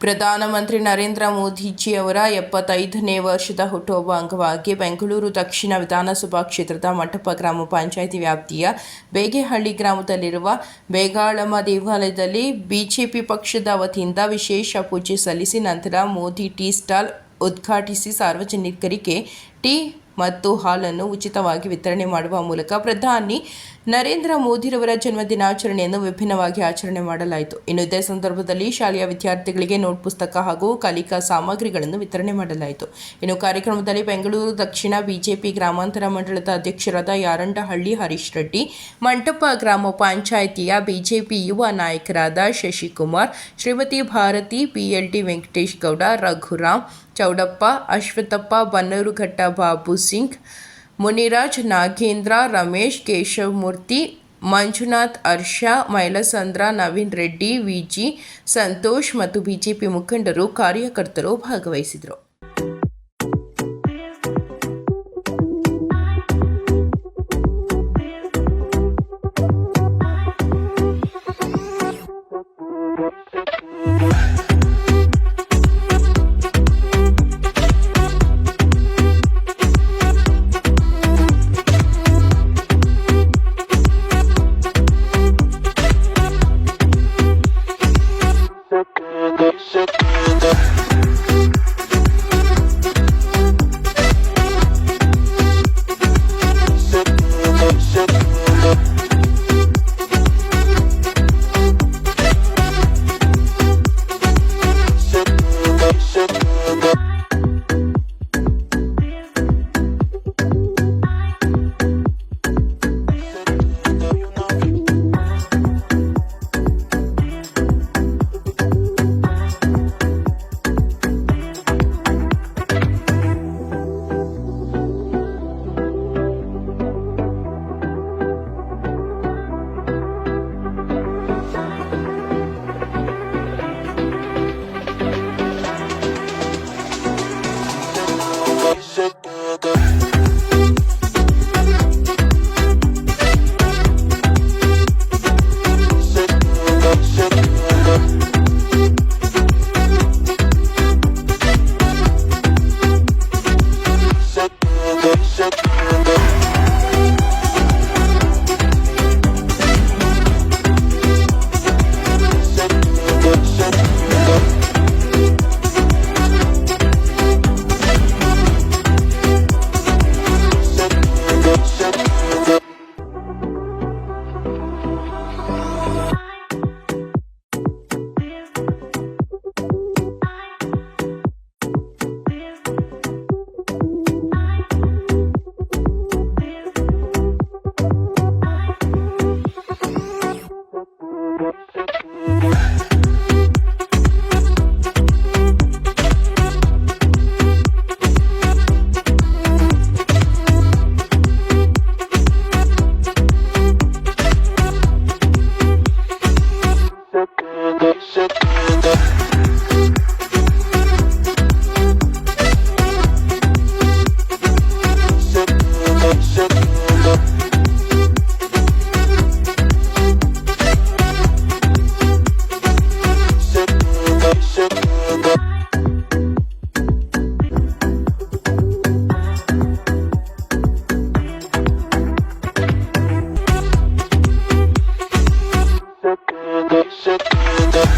ಪ್ರಧಾನಮಂತ್ರಿ ನರೇಂದ್ರ ಮೋದಿಜಿಯವರ ಎಪ್ಪತ್ತೈದನೇ ವರ್ಷದ ಹುಟ್ಟುಹಬ್ಬ ಅಂಗವಾಗಿ ಬೆಂಗಳೂರು ದಕ್ಷಿಣ ವಿಧಾನಸಭಾ ಕ್ಷೇತ್ರದ ಮಂಟಪ ಗ್ರಾಮ ಪಂಚಾಯಿತಿ ವ್ಯಾಪ್ತಿಯ ಬೇಗೆಹಳ್ಳಿ ಗ್ರಾಮದಲ್ಲಿರುವ ಬೇಗಾಳಮ್ಮ ದೇವಾಲಯದಲ್ಲಿ ಬಿಜೆಪಿ ಪಕ್ಷದ ವತಿಯಿಂದ ವಿಶೇಷ ಪೂಜೆ ಸಲ್ಲಿಸಿ ನಂತರ ಮೋದಿ ಟೀ ಸ್ಟಾಲ್ ಉದ್ಘಾಟಿಸಿ ಸಾರ್ವಜನಿಕರಿಗೆ ಟೀ ಮತ್ತು ಹಾಲನ್ನು ಉಚಿತವಾಗಿ ವಿತರಣೆ ಮಾಡುವ ಮೂಲಕ ಪ್ರಧಾನಿ ನರೇಂದ್ರ ಮೋದಿರವರ ಜನ್ಮ ದಿನಾಚರಣೆಯನ್ನು ವಿಭಿನ್ನವಾಗಿ ಆಚರಣೆ ಮಾಡಲಾಯಿತು. ಇನ್ನು ಇದೇ ಸಂದರ್ಭದಲ್ಲಿ ಶಾಲೆಯ ವಿದ್ಯಾರ್ಥಿಗಳಿಗೆ ನೋಟ್ ಪುಸ್ತಕ ಹಾಗೂ ಕಲಿಕಾ ಸಾಮಗ್ರಿಗಳನ್ನು ವಿತರಣೆ ಮಾಡಲಾಯಿತು. ಇನ್ನು ಕಾರ್ಯಕ್ರಮದಲ್ಲಿ ಬೆಂಗಳೂರು ದಕ್ಷಿಣ ಬಿಜೆಪಿ ಗ್ರಾಮಾಂತರ ಮಂಡಳದ ಅಧ್ಯಕ್ಷರಾದ ಯಾರಂಡಹಳ್ಳಿ, ಹರೀಶ್ ರೆಡ್ಡಿ, ಮಂಟಪ ಗ್ರಾಮ ಪಂಚಾಯಿತಿಯ ಬಿಜೆಪಿ ಯುವ ನಾಯಕರಾದ ಶಶಿಕುಮಾರ್, ಶ್ರೀಮತಿ ಭಾರತಿ ಪಿಎಲ್ಟಿ ವೆಂಕಟೇಶ್ ಗೌಡ, ರಘುರಾಮ್, ಚೌಡಪ್ಪ ಅಶ್ವಥಪ್ಪ ಬನ್ನೂರುಘಟ್ಟ ಬಾಬು ಸಿಂಗ್ ಮುನಿರಾಜ್, ನಾಗೇಂದ್ರ, ರಮೇಶ್, ಕೇಶವಮೂರ್ತಿ, ಮಂಜುನಾಥ್, ಹರ್ಷ, ಮೈಲಸಂದ್ರ, ನವೀನ್ ರೆಡ್ಡಿ, ವಿಜಿ, ಸಂತೋಷ್ ಮತ್ತು ಬಿಜೆಪಿ ಮುಖಂಡರು ಕಾರ್ಯಕರ್ತರು ಭಾಗವಹಿಸಿದರು Second, second. We're. hissetmeden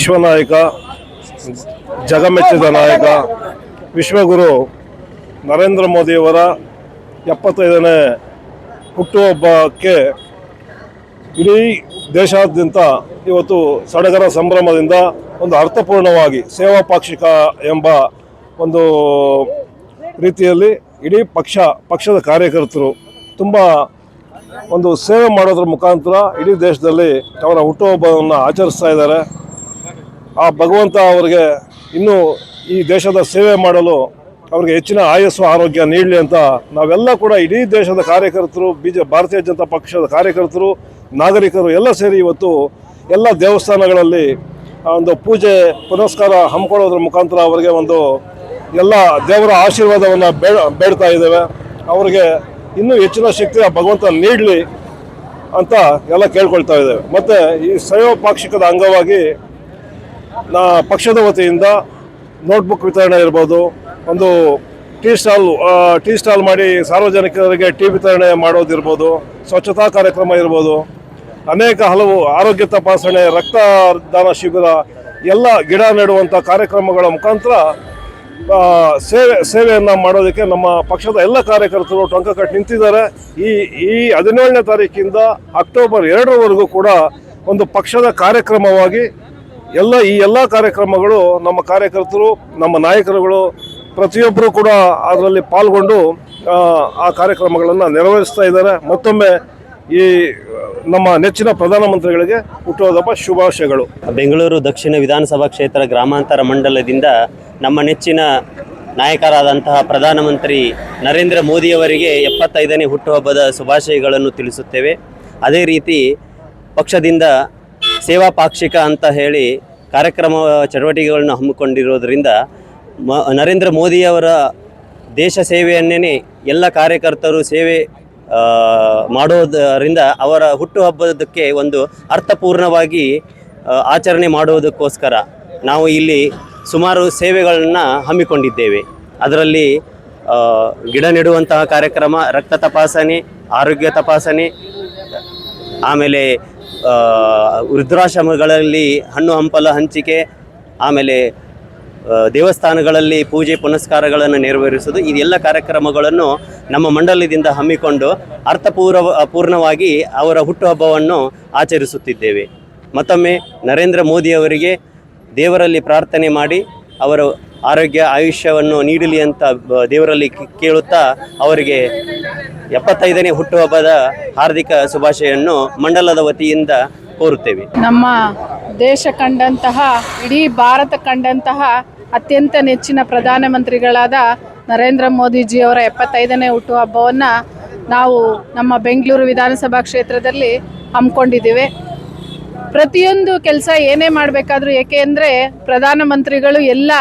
ವಿಶ್ವನಾಯಕ ಜಗಮೆಚ್ಚಿದ ನಾಯಕ, ವಿಶ್ವಗುರು ನರೇಂದ್ರ ಮೋದಿಯವರ ಎಪ್ಪತ್ತೈದನೇ ಹುಟ್ಟುಹಬ್ಬಕ್ಕೆ ಇಡೀ ದೇಶಾದ್ಯಂತ ಇವತ್ತು ಸಡಗರ ಸಂಭ್ರಮದಿಂದ ಒಂದು ಅರ್ಥಪೂರ್ಣವಾಗಿ ಸೇವಾ ಪಾಕ್ಷಿಕ ಎಂಬ ಒಂದು ರೀತಿಯಲ್ಲಿ ಇಡೀ ಪಕ್ಷ, ಪಕ್ಷದ ಕಾರ್ಯಕರ್ತರು ತುಂಬ ಒಂದು ಸೇವೆ ಮಾಡೋದ್ರ ಮುಖಾಂತರ ಇಡೀ ದೇಶದಲ್ಲಿ ಅವರ ಹುಟ್ಟುಹಬ್ಬವನ್ನು ಆಚರಿಸ್ತಾ ಇದ್ದಾರೆ. ಆ ಭಗವಂತ ಅವರಿಗೆ ಇನ್ನೂ ಈ ದೇಶದ ಸೇವೆ ಮಾಡಲು ಅವರಿಗೆ ಹೆಚ್ಚಿನ ಆಯಸ್ಸು, ಆರೋಗ್ಯ ನೀಡಲಿ ಅಂತ ನಾವೆಲ್ಲ ಕೂಡ ಇಡೀ ದೇಶದ ಕಾರ್ಯಕರ್ತರು, ಬಿ ಜೆ, ಭಾರತೀಯ ಜನತಾ ಪಕ್ಷದ ಕಾರ್ಯಕರ್ತರು, ನಾಗರಿಕರು ಎಲ್ಲ ಸೇರಿ ಇವತ್ತು ಎಲ್ಲ ದೇವಸ್ಥಾನಗಳಲ್ಲಿ ಒಂದು ಪೂಜೆ, ಪುನಸ್ಕಾರ ಹಮ್ಮಿಕೊಳ್ಳೋದ್ರ ಮುಖಾಂತರ ಅವರಿಗೆ ಒಂದು ಎಲ್ಲ ದೇವರ ಆಶೀರ್ವಾದವನ್ನು ಬೇಡ, ಬೇಡ್ತಾ ಇದ್ದೇವೆ. ಅವರಿಗೆ ಇನ್ನೂ ಹೆಚ್ಚಿನ ಶಕ್ತಿ ಆ ಭಗವಂತ ನೀಡಲಿ ಅಂತ ಎಲ್ಲ ಕೇಳ್ಕೊಳ್ತಾ ಇದ್ದೇವೆ. ಮತ್ತು ಈ ಸ್ವಯೋಪಾಕ್ಷಿಕದ ಪಾಕ್ಷಿಕದ ಅಂಗವಾಗಿ ಪಕ್ಷದ ವತಿಯಿಂದ ನೋಟ್ಬುಕ್ ವಿತರಣೆ ಇರ್ಬೋದು, ಒಂದು ಟೀ ಸ್ಟಾಲ್ ಟೀ ಸ್ಟಾಲ್ ಮಾಡಿ ಸಾರ್ವಜನಿಕರಿಗೆ ಟೀ ವಿತರಣೆ ಮಾಡೋದಿರ್ಬೋದು, ಸ್ವಚ್ಛತಾ ಕಾರ್ಯಕ್ರಮ ಇರ್ಬೋದು, ಅನೇಕ ಹಲವು ಆರೋಗ್ಯ ತಪಾಸಣೆ, ರಕ್ತದಾನ ಶಿಬಿರ, ಎಲ್ಲ ಗಿಡ ನೆಡುವಂಥ ಕಾರ್ಯಕ್ರಮಗಳ ಮುಖಾಂತರ ಸೇವೆ, ಸೇವೆಯನ್ನು ಮಾಡೋದಕ್ಕೆ ನಮ್ಮ ಪಕ್ಷದ ಎಲ್ಲ ಕಾರ್ಯಕರ್ತರು ಟೊಂಕ ಕಟ್ಟಿ ನಿಂತಿದ್ದಾರೆ. ಈ ಈ ಹದಿನೇಳನೇ ತಾರೀಕಿಂದ ಅಕ್ಟೋಬರ್ ಎರಡರವರೆಗೂ ಕೂಡ ಒಂದು ಪಕ್ಷದ ಕಾರ್ಯಕ್ರಮವಾಗಿ ಎಲ್ಲ ಈ ಎಲ್ಲ ಕಾರ್ಯಕ್ರಮಗಳು ನಮ್ಮ ಕಾರ್ಯಕರ್ತರು ನಮ್ಮ ನಾಯಕರುಗಳು ಪ್ರತಿಯೊಬ್ಬರು ಕೂಡ ಅದರಲ್ಲಿ ಪಾಲ್ಗೊಂಡು ಆ, ಕಾರ್ಯಕ್ರಮಗಳನ್ನು ನೆರವೇರಿಸ್ತಾ ಇದ್ದಾರೆ. ಮತ್ತೊಮ್ಮೆ ಈ ನಮ್ಮ ನೆಚ್ಚಿನ ಪ್ರಧಾನಮಂತ್ರಿಗಳಿಗೆ ಹುಟ್ಟುಹಬ್ಬ ಶುಭಾಶಯಗಳು. ಬೆಂಗಳೂರು ದಕ್ಷಿಣ ವಿಧಾನಸಭಾ ಕ್ಷೇತ್ರ ಗ್ರಾಮಾಂತರ ಮಂಡಲದಿಂದ ನಮ್ಮ ನೆಚ್ಚಿನ ನಾಯಕರಾದಂತಹ ಪ್ರಧಾನಮಂತ್ರಿ ನರೇಂದ್ರ ಮೋದಿಯವರಿಗೆ ಎಪ್ಪತ್ತೈದನೇ ಹುಟ್ಟುಹಬ್ಬದ ಶುಭಾಶಯಗಳನ್ನು ತಿಳಿಸುತ್ತೇವೆ. ಅದೇ ರೀತಿ ಪಕ್ಷದಿಂದ ಸೇವಾ ಪಾಕ್ಷಿಕ ಅಂತ ಹೇಳಿ ಕಾರ್ಯಕ್ರಮ ಚಟುವಟಿಕೆಗಳನ್ನು ಹಮ್ಮಿಕೊಂಡಿರೋದ್ರಿಂದ ಮ, ನರೇಂದ್ರ ಮೋದಿಯವರ ದೇಶ ಸೇವೆಯನ್ನೇ ಎಲ್ಲ ಕಾರ್ಯಕರ್ತರು ಸೇವೆ ಮಾಡೋದರಿಂದ ಅವರ ಹುಟ್ಟುಹಬ್ಬದಕ್ಕೆ ಒಂದು ಅರ್ಥಪೂರ್ಣವಾಗಿ ಆಚರಣೆ ಮಾಡುವುದಕ್ಕೋಸ್ಕರ ನಾವು ಇಲ್ಲಿ ಸುಮಾರು ಸೇವೆಗಳನ್ನು ಹಮ್ಮಿಕೊಂಡಿದ್ದೇವೆ. ಅದರಲ್ಲಿ ಗಿಡ ನೆಡುವಂತಹ ಕಾರ್ಯಕ್ರಮ, ರಕ್ತ ತಪಾಸಣೆ, ಆರೋಗ್ಯ ತಪಾಸಣೆ, ಆಮೇಲೆ ವೃದ್ಧಾಶ್ರಮಗಳಲ್ಲಿ ಹಣ್ಣು ಹಂಪಲ ಹಂಚಿಕೆ, ಆಮೇಲೆ ದೇವಸ್ಥಾನಗಳಲ್ಲಿ ಪೂಜೆ ಪುನಸ್ಕಾರಗಳನ್ನು ನೆರವೇರಿಸೋದು ಇದೆಲ್ಲ ಕಾರ್ಯಕ್ರಮಗಳನ್ನು ನಮ್ಮ ಮಂಡಲದಿಂದ ಹಮ್ಮಿಕೊಂಡು ಅರ್ಥಪೂರ್ವ, ಪೂರ್ಣವಾಗಿ ಅವರ ಹುಟ್ಟುಹಬ್ಬವನ್ನು ಆಚರಿಸುತ್ತಿದ್ದೇವೆ. ಮತ್ತೊಮ್ಮೆ ನರೇಂದ್ರ ಮೋದಿಯವರಿಗೆ ದೇವರಲ್ಲಿ ಪ್ರಾರ್ಥನೆ ಮಾಡಿ, ಅವರ ಆರೋಗ್ಯ ಆಯುಷ್ಯವನ್ನು ನೀಡಲಿ ಅಂತ ದೇವರಲ್ಲಿ ಕೇಳುತ್ತಾ ಅವರಿಗೆ ಎಪ್ಪತ್ತೈದನೇ ಹುಟ್ಟುಹಬ್ಬದ ಹಾರ್ದಿಕ ಶುಭಾಶಯನ್ನು ಮಂಡಲದ ವತಿಯಿಂದ ಕೋರುತ್ತೇವೆ. ನಮ್ಮ ದೇಶ ಕಂಡಂತಹ, ಇಡೀ ಭಾರತ ಕಂಡಂತಹ ಅತ್ಯಂತ ನೆಚ್ಚಿನ ಪ್ರಧಾನಮಂತ್ರಿಗಳಾದ ನರೇಂದ್ರ ಮೋದಿಜಿಯವರ ಎಪ್ಪತ್ತೈದನೇ ಹುಟ್ಟುಹಬ್ಬವನ್ನು ನಾವು ನಮ್ಮ ಬೆಂಗಳೂರು ವಿಧಾನಸಭಾ ಕ್ಷೇತ್ರದಲ್ಲಿ ಹಮ್ಮಿಕೊಂಡಿದ್ದೇವೆ. ಪ್ರತಿಯೊಂದು ಕೆಲಸ ಏನೇ ಮಾಡಬೇಕಾದ್ರೂ, ಏಕೆ ಅಂದರೆ ಪ್ರಧಾನಮಂತ್ರಿಗಳು ಎಲ್ಲ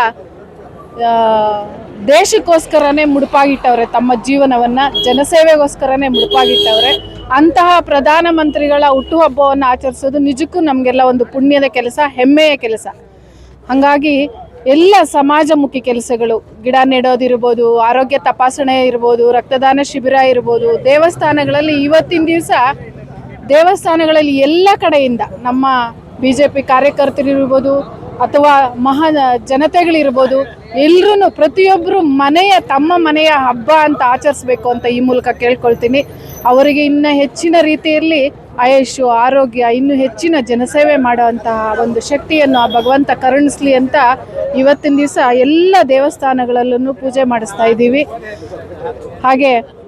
ದೇಶಕ್ಕೋಸ್ಕರನೇ ಮುಡುಪಾಗಿಟ್ಟವ್ರೆ, ತಮ್ಮ ಜೀವನವನ್ನು, ಜನಸೇವೆಗೋಸ್ಕರನೇ ಮುಡುಪಾಗಿಟ್ಟವ್ರೆ. ಅಂತಹ ಪ್ರಧಾನಮಂತ್ರಿಗಳ ಹುಟ್ಟುಹಬ್ಬವನ್ನು ಆಚರಿಸೋದು ನಿಜಕ್ಕೂ ನಮಗೆಲ್ಲ ಒಂದು ಪುಣ್ಯದ ಕೆಲಸ, ಹೆಮ್ಮೆಯ ಕೆಲಸ. ಹಾಗಾಗಿ ಎಲ್ಲ ಸಮಾಜಮುಖಿ ಕೆಲಸಗಳು, ಗಿಡ ನೆಡೋದಿರ್ಬೋದು, ಆರೋಗ್ಯ ತಪಾಸಣೆ ಇರ್ಬೋದು, ರಕ್ತದಾನ ಶಿಬಿರ ಇರ್ಬೋದು, ದೇವಸ್ಥಾನಗಳಲ್ಲಿ ಇವತ್ತಿನ ದಿವಸ ದೇವಸ್ಥಾನಗಳಲ್ಲಿ ಎಲ್ಲ ಕಡೆಯಿಂದ ನಮ್ಮ ಬಿ ಜೆ ಪಿ ಕಾರ್ಯಕರ್ತರಿರ್ಬೋದು ಅಥವಾ ಮಹಾ ಜನತೆಗಳಿರ್ಬೋದು ಎಲ್ಲರೂ ಪ್ರತಿಯೊಬ್ಬರು ಮನೆಯ ತಮ್ಮ ಮನೆಯ ಹಬ್ಬ ಅಂತ ಆಚರಿಸ್ಬೇಕು ಅಂತ ಈ ಮೂಲಕ ಕೇಳ್ಕೊಳ್ತೀನಿ. ಅವರಿಗೆ ಇನ್ನು ಹೆಚ್ಚಿನ ರೀತಿಯಲ್ಲಿ ಆಯುಷು, ಆರೋಗ್ಯ, ಇನ್ನೂ ಹೆಚ್ಚಿನ ಜನಸೇವೆ ಮಾಡುವಂತಹ ಒಂದು ಶಕ್ತಿಯನ್ನು ಆ ಭಗವಂತ ಕರುಣಿಸ್ಲಿ ಅಂತ ಇವತ್ತಿನ ದಿವಸ ಎಲ್ಲ ದೇವಸ್ಥಾನಗಳಲ್ಲೂ ಪೂಜೆ ಮಾಡಿಸ್ತಾ ಇದ್ದೀವಿ. ಹಾಗೆ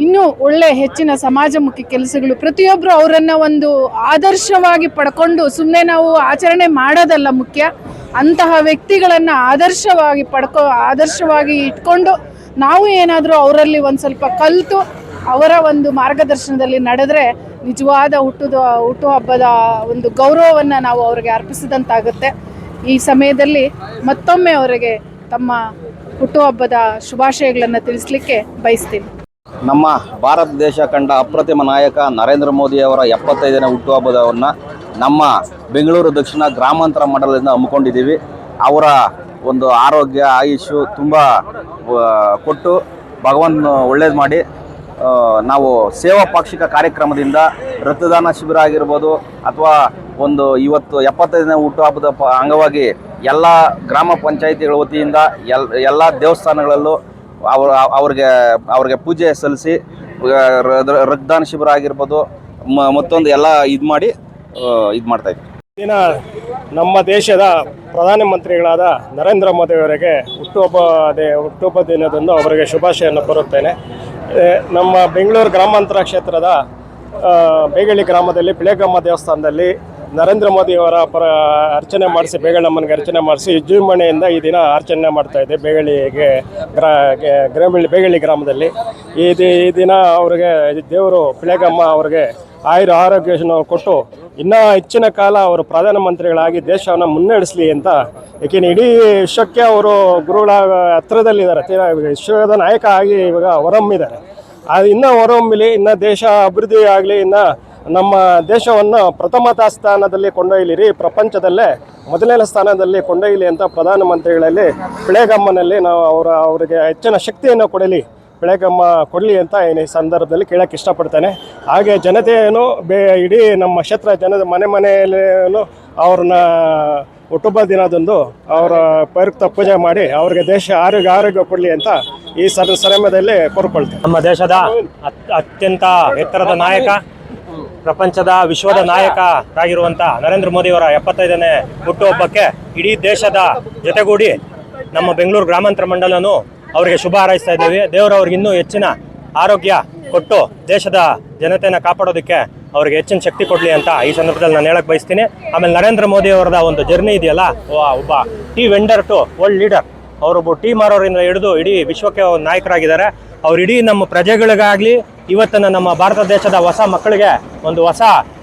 ಇನ್ನೂ ಒಳ್ಳೆ ಹೆಚ್ಚಿನ ಸಮಾಜಮುಖಿ ಕೆಲಸಗಳು. ಪ್ರತಿಯೊಬ್ಬರು ಅವರನ್ನು ಒಂದು ಆದರ್ಶವಾಗಿ ಪಡ್ಕೊಂಡು ಸುಮ್ಮನೆ ನಾವು ಆಚರಣೆ ಮಾಡೋದಲ್ಲ ಮುಖ್ಯ. ಅಂತಹ ವ್ಯಕ್ತಿಗಳನ್ನು ಆದರ್ಶವಾಗಿ ಪಡ್ಕೊ, ಆದರ್ಶವಾಗಿ ಇಟ್ಕೊಂಡು ನಾವು ಏನಾದರೂ ಅವರಲ್ಲಿ ಒಂದು ಸ್ವಲ್ಪ ಕಲಿತು ಅವರ ಒಂದು ಮಾರ್ಗದರ್ಶನದಲ್ಲಿ ನಡೆದ್ರೆ ನಿಜವಾದ ಹುಟ್ಟುದ, ಹುಟ್ಟುಹಬ್ಬದ ಒಂದು ಗೌರವವನ್ನು ನಾವು ಅವರಿಗೆ ಅರ್ಪಿಸಿದಂತಾಗುತ್ತೆ. ಈ ಸಮಯದಲ್ಲಿ ಮತ್ತೊಮ್ಮೆ ಅವರಿಗೆ ತಮ್ಮ ಹುಟ್ಟುಹಬ್ಬದ ಶುಭಾಶಯಗಳನ್ನು ತಿಳಿಸ್ಲಿಕ್ಕೆ ಬಯಸ್ತೀನಿ. ನಮ್ಮ ಭಾರತ ದೇಶ ಕಂಡ ಅಪ್ರತಿಮ ನಾಯಕ ನರೇಂದ್ರ ಮೋದಿಯವರ ಎಪ್ಪತ್ತೈದನೇ ಹುಟ್ಟುಹಬ್ಬದವನ್ನು ನಮ್ಮ ಬೆಂಗಳೂರು ದಕ್ಷಿಣ ಗ್ರಾಮಾಂತರ ಮಂಡಲದಿಂದ ಹಮ್ಮಿಕೊಂಡಿದ್ದೀವಿ. ಅವರ ಒಂದು ಆರೋಗ್ಯ ಆಯುಷು ತುಂಬ ಕೊಟ್ಟು ಭಗವನ್ ಒಳ್ಳೇದು ಮಾಡಿ ನಾವು ಸೇವಾ ಪಾಕ್ಷಿಕ ಕಾರ್ಯಕ್ರಮದಿಂದ ರಕ್ತದಾನ ಶಿಬಿರ ಆಗಿರ್ಬೋದು ಅಥವಾ ಒಂದು ಇವತ್ತು ಎಪ್ಪತ್ತೈದನೇ ಹುಟ್ಟುಹಬ್ಬದ ಅಂಗವಾಗಿ ಎಲ್ಲ ಗ್ರಾಮ ಪಂಚಾಯಿತಿಗಳ ವತಿಯಿಂದ ಎಲ್, ಎಲ್ಲ ದೇವಸ್ಥಾನಗಳಲ್ಲೂ ಅವ್ರ, ಅವ್ರಿಗೆ ಅವ್ರಿಗೆ ಪೂಜೆ ಸಲ್ಲಿಸಿ ರಕ್ತದಾನ ಶಿಬಿರ ಆಗಿರ್ಬೋದು ಮತ್ತೊಂದು ಎಲ್ಲ ಇದು ಮಾಡಿ ಇದು ಮಾಡ್ತಾ ಇದ್ದೀವಿ ದಿನ ನಮ್ಮ ದೇಶದ ಪ್ರಧಾನಮಂತ್ರಿಗಳಾದ ನರೇಂದ್ರ ಮೋದಿ ಅವರಿಗೆ ಹುಟ್ಟುಹಬ್ಬ ದೇ- ಹುಟ್ಟುಹಬ್ಬ ದಿನದಂದು ಅವರಿಗೆ ಶುಭಾಶಯನ್ನು ಕೋರುತ್ತೇನೆ. ನಮ್ಮ ಬೆಂಗಳೂರು ಗ್ರಾಮಾಂತರ ಕ್ಷೇತ್ರದ ಬೇಗಳಿ ಗ್ರಾಮದಲ್ಲಿ, ಬಿಳೆಗಮ್ಮ ದೇವಸ್ಥಾನದಲ್ಲಿ ನರೇಂದ್ರ ಮೋದಿ ಅವರ ಪರ ಅರ್ಚನೆ ಮಾಡಿಸಿ ಬೇಗಳಮ್ಮನಿಗೆ ಅರ್ಚನೆ ಮಾಡಿಸಿ ವಿಜೃಂಭಣೆಯಿಂದ ಈ ದಿನ ಅರ್ಚನೆ ಮಾಡ್ತಾ ಇದೆ ಬೇಗಳಿಗೆ ಗ್ರಾ, ಗೆ- ಗ್ರಾಮೀಣ ಬೇಗಳಿ ಗ್ರಾಮದಲ್ಲಿ. ಈ ದಿ- ಈ ದಿನ ಅವರಿಗೆ ದೇವರು ಪಿಳೆಗಮ್ಮ ಅವ್ರಿಗೆ ಆಯುರ ಆರೋಗ್ಯವನ್ನು ಕೊಟ್ಟು ಇನ್ನೂ ಹೆಚ್ಚಿನ ಕಾಲ ಅವರು ಪ್ರಧಾನಮಂತ್ರಿಗಳಾಗಿ ದೇಶವನ್ನು ಮುನ್ನಡೆಸಲಿ ಅಂತ. ಏಕೆಂದರೆ ಇಡೀ ವಿಶ್ವಕ್ಕೆ ಅವರು ಗುರುಗಳ ಹತ್ರದಲ್ಲಿದ್ದಾರೆ. ತೀರಾ ವಿಶ್ವದ ನಾಯಕ ಆಗಿ ಇವಾಗ ಹೊರಹೊಮ್ಮಿದ್ದಾರೆ ಅದು ಇನ್ನೂ ಹೊರಹೊಮ್ಮಿಲಿ ಇನ್ನೂ ದೇಶ ಅಭಿವೃದ್ಧಿ ಆಗಲಿ, ಇನ್ನು ನಮ್ಮ ದೇಶವನ್ನು ಪ್ರಥಮತಾ ಸ್ಥಾನದಲ್ಲಿ ಕೊಂಡೊಯ್ಯಲಿರಿ. ಪ್ರಪಂಚದಲ್ಲೇ ಮೊದಲನೇ ಸ್ಥಾನದಲ್ಲಿ ಕೊಂಡೊಯ್ಯಲಿ ಅಂತ ಪ್ರಧಾನಮಂತ್ರಿಗಳಲ್ಲಿ ಬೆಳೆಗಮ್ಮನಲ್ಲಿ ನಾವು ಅವರ, ಅವರಿಗೆ ಹೆಚ್ಚಿನ ಶಕ್ತಿಯನ್ನು ಕೊಡಲಿ ಬೆಳೆಗಮ್ಮ ಕೊಡಲಿ ಅಂತ ಈ ಸಂದರ್ಭದಲ್ಲಿ ಕೇಳೋಕ್ಕೆ ಇಷ್ಟಪಡ್ತೇನೆ. ಹಾಗೆ ಜನತೆಯನ್ನು ಬೇ, ಇಡೀ ನಮ್ಮ ಕ್ಷೇತ್ರ ಜನ ಮನೆ ಮನೆಯಲ್ಲೂ ಅವ್ರನ್ನ ಹುಟ್ಟುಹಬ್ಬ ದಿನದಂದು ಅವರ ಪರಿಕ್ತ ಪೂಜೆ ಮಾಡಿ ಅವ್ರಿಗೆ ದೇಶ ಆರೋಗ್ಯ ಆರೋಗ್ಯ ಕೊಡಲಿ ಅಂತ ಈ ಸರ್ ಸಮಯದಲ್ಲಿ ಕೋರ್ಕೊಳ್ತೇನೆ. ನಮ್ಮ ದೇಶದ ಅತ್- ಅತ್ಯಂತ ಎತ್ತರದ ನಾಯಕ ಪ್ರಪಂಚದ ವಿಶ್ವದ ನಾಯಕರಾಗಿರುವಂಥ ನರೇಂದ್ರ ಮೋದಿಯವರ ಎಪ್ಪತ್ತೈದನೇ ಹುಟ್ಟುಹಬ್ಬಕ್ಕೆ ಇಡೀ ದೇಶದ ಜೊತೆಗೂಡಿ ನಮ್ಮ ಬೆಂಗಳೂರು ಗ್ರಾಮಾಂತರ ಮಂಡಲನು ಅವರಿಗೆ ಶುಭ ಹಾರೈಸ್ತಾ ಇದ್ದೀವಿ. ದೇವರು ಅವ್ರಿಗೆ ಇನ್ನೂ ಹೆಚ್ಚಿನ ಆರೋಗ್ಯ ಕೊಟ್ಟು ದೇಶದ ಜನತೆಯನ್ನು ಕಾಪಾಡೋದಕ್ಕೆ ಅವ್ರಿಗೆ ಹೆಚ್ಚಿನ ಶಕ್ತಿ ಕೊಡಲಿ ಅಂತ ಈ ಸಂದರ್ಭದಲ್ಲಿ ನಾನು ಹೇಳಕ್ ಬಯಸ್ತೀನಿ. ಆಮೇಲೆ ನರೇಂದ್ರ ಮೋದಿ ಅವರದ ಒಂದು ಜರ್ನಿ ಇದೆಯಲ್ಲ ಒಬ್ಬ tea vendor to world leader. ಅವರೊಬ್ಬ ಟೀ ಮಾರೋರಿಂದ ಹಿಡಿದು ಇಡೀ ವಿಶ್ವಕ್ಕೆ ನಾಯಕರಾಗಿದ್ದಾರೆ. ಅವ್ರು ಇಡೀ ನಮ್ಮ ಪ್ರಜೆಗಳಿಗಾಗ್ಲಿ ಇವತ್ತಿನ ನಮ್ಮ ಭಾರತ ದೇಶದ ಹೊಸ ಮಕ್ಕಳಿಗೆ ಒಂದು ಹೊಸ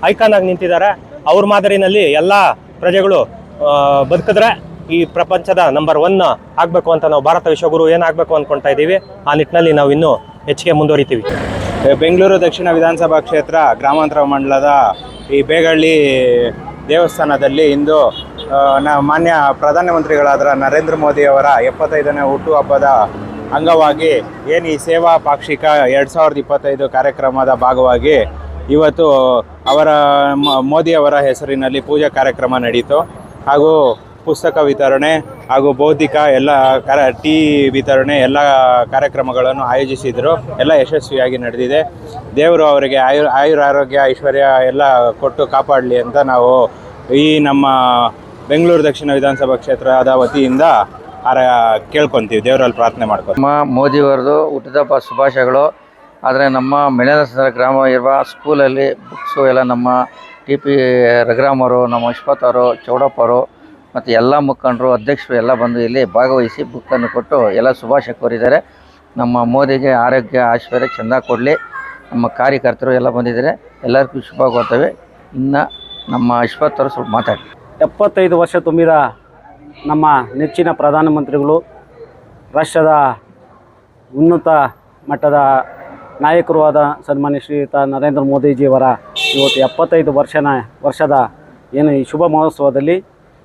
ಐಕಾನ್ ಆಗಿ ನಿಂತಿದ್ದಾರೆ. ಅವ್ರ ಮಾದರಿನಲ್ಲಿ ಎಲ್ಲ ಪ್ರಜೆಗಳು ಬದುಕಿದ್ರೆ ಈ ಪ್ರಪಂಚದ ನಂಬರ್ ಒನ್ ಆಗಬೇಕು ಅಂತ ನಾವು ಭಾರತ ವಿಶ್ವಗುರು ಏನಾಗಬೇಕು ಅಂದ್ಕೊಳ್ತಾ ಇದ್ದೀವಿ, ಆ ನಿಟ್ಟಿನಲ್ಲಿ ನಾವು ಇನ್ನೂ ಹೆಚ್ಚಿಗೆ ಮುಂದುವರಿತೀವಿ. ಬೆಂಗಳೂರು ದಕ್ಷಿಣ ವಿಧಾನಸಭಾ ಕ್ಷೇತ್ರ, ಗ್ರಾಮಾಂತರ ಮಂಡಲದ ಈ ಬೇಗಳ್ಳಿ ದೇವಸ್ಥಾನದಲ್ಲಿ ಇಂದು ನ ಮಾನ್ಯ ಪ್ರಧಾನಮಂತ್ರಿಗಳಾದ ನರೇಂದ್ರ ಮೋದಿ ಅವರ ಎಪ್ಪತ್ತೈದನೇ ಹುಟ್ಟುಹಬ್ಬದ ಅಂಗವಾಗಿ ಏನು ಈ ಸೇವಾ ಪಾಕ್ಷಿಕ ಎರಡು ಸಾವಿರದ ಇಪ್ಪತ್ತೈದು ಕಾರ್ಯಕ್ರಮದ ಭಾಗವಾಗಿ ಇವತ್ತು ಅವರ ಮ- ಮೋದಿ ಅವರ ಹೆಸರಿನಲ್ಲಿ ಪೂಜಾ ಕಾರ್ಯಕ್ರಮ ನಡೀತು. ಹಾಗೂ ಪುಸ್ತಕ ವಿತರಣೆ ಹಾಗೂ ಬೌದ್ಧಿಕ ಎಲ್ಲ ಕರ, ಟೀ ವಿತರಣೆ ಎಲ್ಲ ಕಾರ್ಯಕ್ರಮಗಳನ್ನು ಆಯೋಜಿಸಿದರು. ಎಲ್ಲ ಯಶಸ್ವಿಯಾಗಿ ನಡೆದಿದೆ. ದೇವರು ಅವರಿಗೆ ಆಯು ಆಯುರ ಆರೋಗ್ಯ ಐಶ್ವರ್ಯ ಎಲ್ಲ ಕೊಟ್ಟು ಕಾಪಾಡಲಿ ಅಂತ ನಾವು ಈ ನಮ್ಮ ಬೆಂಗಳೂರು ದಕ್ಷಿಣ ವಿಧಾನಸಭಾ ಕ್ಷೇತ್ರದ ವತಿಯಿಂದ ಆರ ಕೇಳ್ಕೊತೀವಿ ದೇವರಲ್ಲಿ ಪ್ರಾರ್ಥನೆ ಮಾಡ್ಕೊ ನಮ್ಮ ಮೋದಿಯವರದು ಹುಟ್ಟಿದಬ್ಬ ಶುಭಾಶಯಗಳು. ಆದರೆ ನಮ್ಮ ಮೆಳೆನಸರ ಗ್ರಾಮ ಇರುವ ಸ್ಕೂಲಲ್ಲಿ ಬುಕ್ಸು ಎಲ್ಲ ನಮ್ಮ ಟಿ ಪಿ ರಘುರಾಮರು ಅವರು ನಮ್ಮ ಇಶ್ವತ್ ಅವರು ಚೌಡಪ್ಪರು ಅವರು ಮತ್ತು ಎಲ್ಲ ಮುಖಂಡರು ಅಧ್ಯಕ್ಷರು ಎಲ್ಲ ಬಂದು ಇಲ್ಲಿ ಭಾಗವಹಿಸಿ ಬುಕ್ಕನ್ನು ಕೊಟ್ಟು ಎಲ್ಲ ಶುಭಾಶಯ ಕೋರಿದ್ದಾರೆ. ನಮ್ಮ ಮೋದಿಗೆ ಆರೋಗ್ಯ ಐಶ್ವರ್ಯ ಚೆಂದ ಕೊಡಲಿ. ನಮ್ಮ ಕಾರ್ಯಕರ್ತರು ಎಲ್ಲ ಬಂದಿದ್ದಾರೆ. ಎಲ್ಲರಿಗೂ ಶುಭ ಕೋರ್ತೇವೆ. ಇನ್ನು ನಮ್ಮ ಇಶ್ವತ್ ಅವರು ಸ್ವಲ್ಪ ಮಾತಾಡಿ. ಎಪ್ಪತ್ತೈದು ವರ್ಷ ತುಂಬಿದ ನಮ್ಮ ನೆಚ್ಚಿನ ಪ್ರಧಾನಮಂತ್ರಿಗಳು, ರಾಷ್ಟ್ರದ ಉನ್ನತ ಮಟ್ಟದ ನಾಯಕರು ಆದ ಸನ್ಮಾನ್ಯ ಶ್ರೀಯುತ ನರೇಂದ್ರ ಮೋದಿಜಿಯವರ ಇವತ್ತು ಎಪ್ಪತ್ತೈದು ವರ್ಷನ, ವರ್ಷದ ಏನು ಈ ಶುಭ ಮಹೋತ್ಸವದಲ್ಲಿ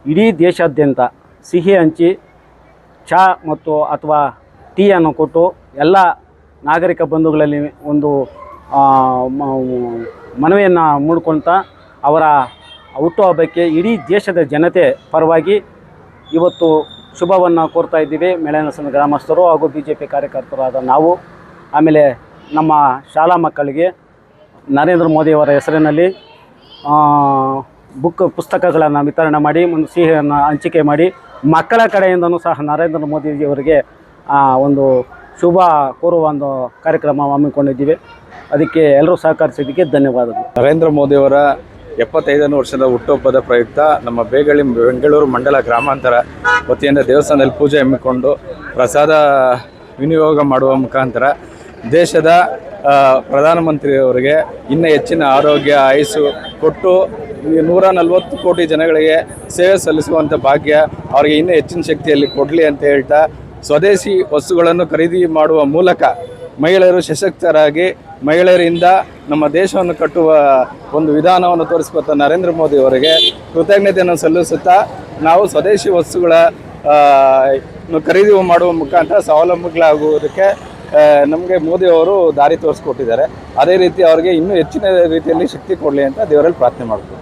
ಇಡೀ ದೇಶಾದ್ಯಂತ ಸಿಹಿ ಹಂಚಿ ಚಹಾ ಮತ್ತು ಅಥವಾ ಟೀಯನ್ನು ಕೊಟ್ಟು ಎಲ್ಲ ನಾಗರಿಕ ಬಂಧುಗಳಲ್ಲಿ ಒಂದು ಮನವಿಯನ್ನು ಮೂಡ್ಕೊಳ್ತಾ ಅವರ ಹುಟ್ಟುಹಬ್ಬಕ್ಕೆ ಇಡೀ ದೇಶದ ಜನತೆ ಪರವಾಗಿ ಇವತ್ತು ಶುಭವನ್ನು ಕೋರ್ತಾ ಇದ್ದೀವಿ. ಮೆಳೆನಸನ ಗ್ರಾಮಸ್ಥರು ಹಾಗೂ ಬಿ ಜೆ ಪಿ ಕಾರ್ಯಕರ್ತರಾದ ನಾವು. ಆಮೇಲೆ ನಮ್ಮ ಶಾಲಾ ಮಕ್ಕಳಿಗೆ ನರೇಂದ್ರ ಮೋದಿಯವರ ಹೆಸರಿನಲ್ಲಿ ಬುಕ್ ಪುಸ್ತಕಗಳನ್ನು ವಿತರಣೆ ಮಾಡಿ, ಒಂದು ಸಿಹಿಯನ್ನು ಹಂಚಿಕೆ ಮಾಡಿ, ಮಕ್ಕಳ ಕಡೆಯಿಂದನೂ ಸಹ ನರೇಂದ್ರ ಮೋದಿಜಿಯವರಿಗೆ ಒಂದು ಶುಭ ಕೋರುವ ಒಂದು ಕಾರ್ಯಕ್ರಮ ಹಮ್ಮಿಕೊಂಡಿದ್ದೀವಿ. ಅದಕ್ಕೆ ಎಲ್ಲರೂ ಸಹಕರಿಸಿದ್ದಕ್ಕೆ ಧನ್ಯವಾದಗಳು. ನರೇಂದ್ರ ಮೋದಿಯವರ ಎಪ್ಪತ್ತೈದನೇ ವರ್ಷದ ಹುಟ್ಟುಹಬ್ಬದ ಪ್ರಯುಕ್ತ ನಮ್ಮ ಬೇಗಳಿ ಬೆಂಗಳೂರು ಮಂಡಲ ಗ್ರಾಮಾಂತರ ವತಿಯಿಂದ ದೇವಸ್ಥಾನದಲ್ಲಿ ಪೂಜೆ ಹಮ್ಮಿಕೊಂಡು ಪ್ರಸಾದ ವಿನಿಯೋಗ ಮಾಡುವ ಮುಖಾಂತರ ದೇಶದ ಪ್ರಧಾನಮಂತ್ರಿಯವರಿಗೆ ಇನ್ನೂ ಹೆಚ್ಚಿನ ಆರೋಗ್ಯ, ಆಯಸ್ಸು ಕೊಟ್ಟು ನೂರ ನಲವತ್ತು ಕೋಟಿ ಜನಗಳಿಗೆ ಸೇವೆ ಸಲ್ಲಿಸುವಂಥ ಭಾಗ್ಯ ಅವರಿಗೆ ಇನ್ನೂ ಹೆಚ್ಚಿನ ಶಕ್ತಿಯಲ್ಲಿ ಕೊಡಲಿ ಅಂತ ಹೇಳ್ತಾ ಸ್ವದೇಶಿ ವಸ್ತುಗಳನ್ನು ಖರೀದಿ ಮಾಡುವ ಮೂಲಕ ಮಹಿಳೆಯರು ಸಶಕ್ತರಾಗಿ ಮಹಿಳೆಯರಿಂದ ನಮ್ಮ ದೇಶವನ್ನು ಕಟ್ಟುವ ಒಂದು ವಿಧಾನವನ್ನು ತೋರಿಸಿಕೊಟ್ಟ ನರೇಂದ್ರ ಮೋದಿ ಅವರಿಗೆ ಕೃತಜ್ಞತೆಯನ್ನು ಸಲ್ಲಿಸುತ್ತಾ ನಾವು ಸ್ವದೇಶಿ ವಸ್ತುಗಳ ಖರೀದಿ ಮಾಡುವ ಮುಖಾಂತರ ಸ್ವಾವಲಂಬಿಗಳಾಗುವುದಕ್ಕೆ ನಮಗೆ ಮೋದಿ ಅವರು ದಾರಿ ತೋರಿಸ್ಕೊಟ್ಟಿದ್ದಾರೆ. ಅದೇ ರೀತಿ ಅವರಿಗೆ ಇನ್ನೂ ಹೆಚ್ಚಿನ ರೀತಿಯಲ್ಲಿ ಶಕ್ತಿ ಕೊಡಲಿ ಅಂತ ದೇವರಲ್ಲಿ ಪ್ರಾರ್ಥನೆ ಮಾಡ್ತೀವಿ.